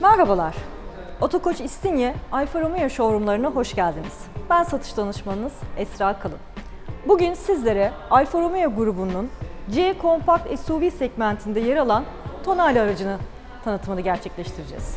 Merhabalar. Otokoç İstinye Alfa Romeo showroomlarına hoş geldiniz. Ben satış danışmanınız Esra Kalın. Bugün sizlere Alfa Romeo grubunun C kompakt SUV segmentinde yer alan Tonale aracını tanıtımını gerçekleştireceğiz.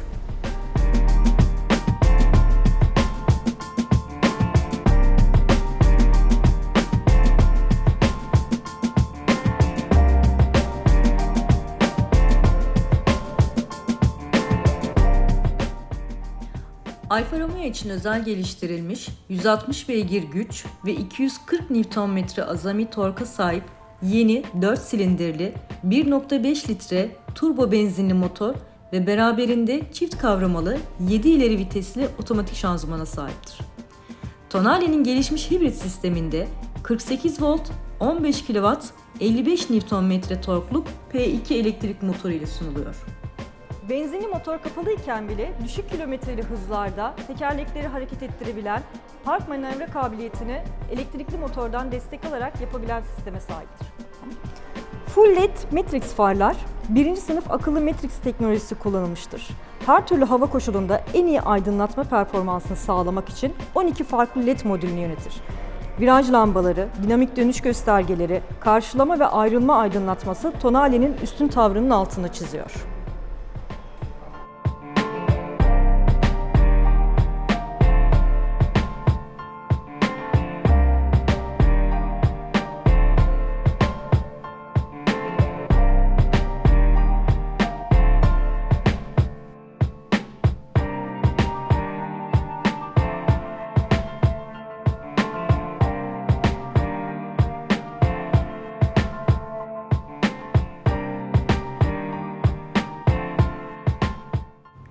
Alfa Romeo için özel geliştirilmiş 160 beygir güç ve 240 Nm azami torka sahip yeni 4 silindirli 1.5 litre turbo benzinli motor ve beraberinde çift kavramalı 7 ileri vitesli otomatik şanzımana sahiptir. Tonale'nin gelişmiş hibrit sisteminde 48 volt, 15 kW, 55 Nm torkluk P2 elektrik motoru ile sunuluyor. Benzinli motor kapalıyken bile düşük kilometreli hızlarda tekerlekleri hareket ettirebilen, park manevra kabiliyetini elektrikli motordan destek alarak yapabilen sisteme sahiptir. Full LED Matrix farlar, birinci sınıf akıllı Matrix teknolojisi kullanılmıştır. Her türlü hava koşulunda en iyi aydınlatma performansını sağlamak için 12 farklı LED modülünü yönetir. Viraj lambaları, dinamik dönüş göstergeleri, karşılama ve ayrılma aydınlatması Tonale'nin üstün tavrının altını çiziyor.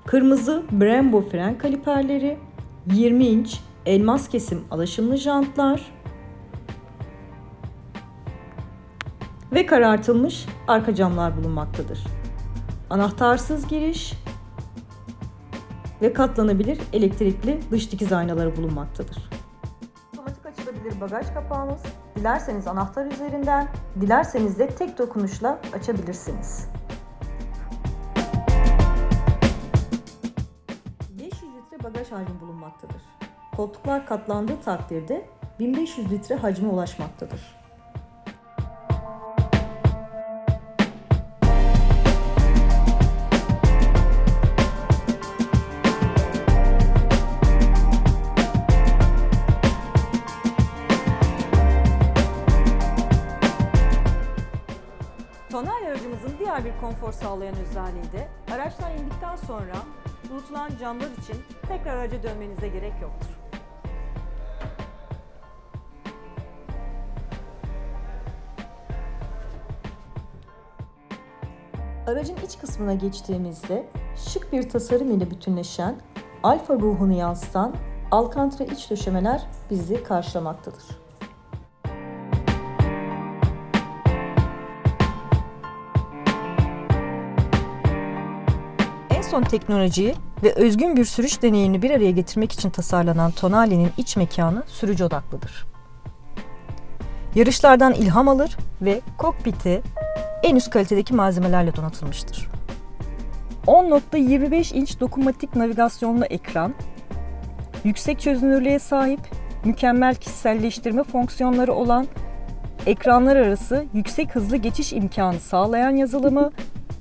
Kırmızı Brembo fren kaliperleri, 20 inç elmas kesim alaşımlı jantlar ve karartılmış arka camlar bulunmaktadır. Anahtarsız giriş ve katlanabilir elektrikli dış dikiz aynaları bulunmaktadır. Otomatik açılabilir bagaj kapağımız. Dilerseniz anahtar üzerinden, dilerseniz de tek dokunuşla açabilirsiniz. Bagaj hacmi bulunmaktadır. Koltuklar katlandığı takdirde 1500 litre hacme ulaşmaktadır. Tonal aracımızın diğer bir konfor sağlayan özelliği de araçtan indikten sonra unutulan camlar için tekrar araca dönmenize gerek yoktur. Aracın iç kısmına geçtiğimizde şık bir tasarım ile bütünleşen, alfa ruhunu yansıtan Alcantara iç döşemeler bizi karşılamaktadır. Son teknolojiyi ve özgün bir sürüş deneyimini bir araya getirmek için tasarlanan Tonali'nin iç mekanı sürücü odaklıdır. Yarışlardan ilham alır ve kokpiti en üst kalitedeki malzemelerle donatılmıştır. 10.25 inç dokunmatik navigasyonlu ekran, yüksek çözünürlüğe sahip, mükemmel kişiselleştirme fonksiyonları olan ekranlar arası yüksek hızlı geçiş imkanı sağlayan yazılımı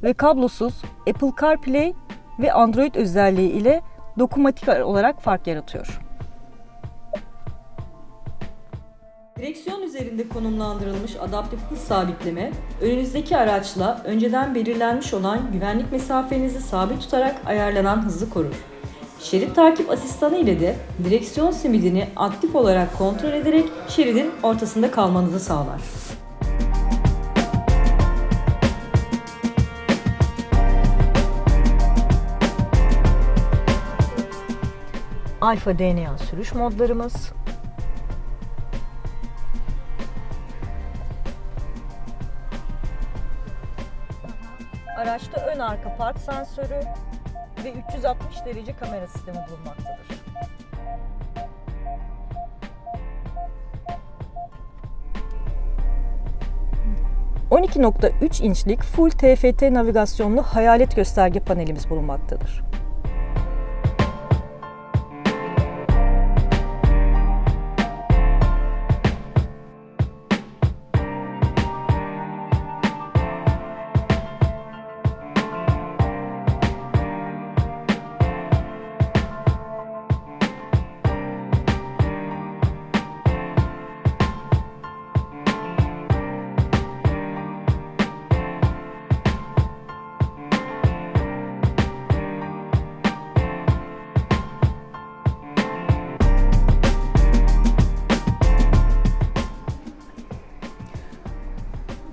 ve kablosuz Apple CarPlay ve Android özelliği ile dokunmatik olarak fark yaratıyor. Direksiyon üzerinde konumlandırılmış adaptif hız sabitleme, önünüzdeki araçla önceden belirlenmiş olan güvenlik mesafenizi sabit tutarak ayarlanan hızı korur. Şerit takip asistanı ile de direksiyon simidini aktif olarak kontrol ederek şeridin ortasında kalmanızı sağlar. Alfa DNA sürüş modlarımız, Araçta ön arka park sensörü ve 360 derece kamera sistemi bulunmaktadır. 12.3 inçlik full TFT navigasyonlu hayalet gösterge panelimiz bulunmaktadır.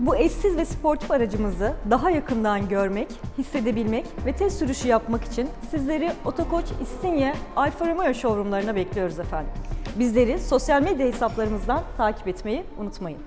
Bu eşsiz ve sportif aracımızı daha yakından görmek, hissedebilmek ve test sürüşü yapmak için sizleri Otokoç İstinye Alfa Romeo showroomlarına bekliyoruz efendim. Bizleri sosyal medya hesaplarımızdan takip etmeyi unutmayın.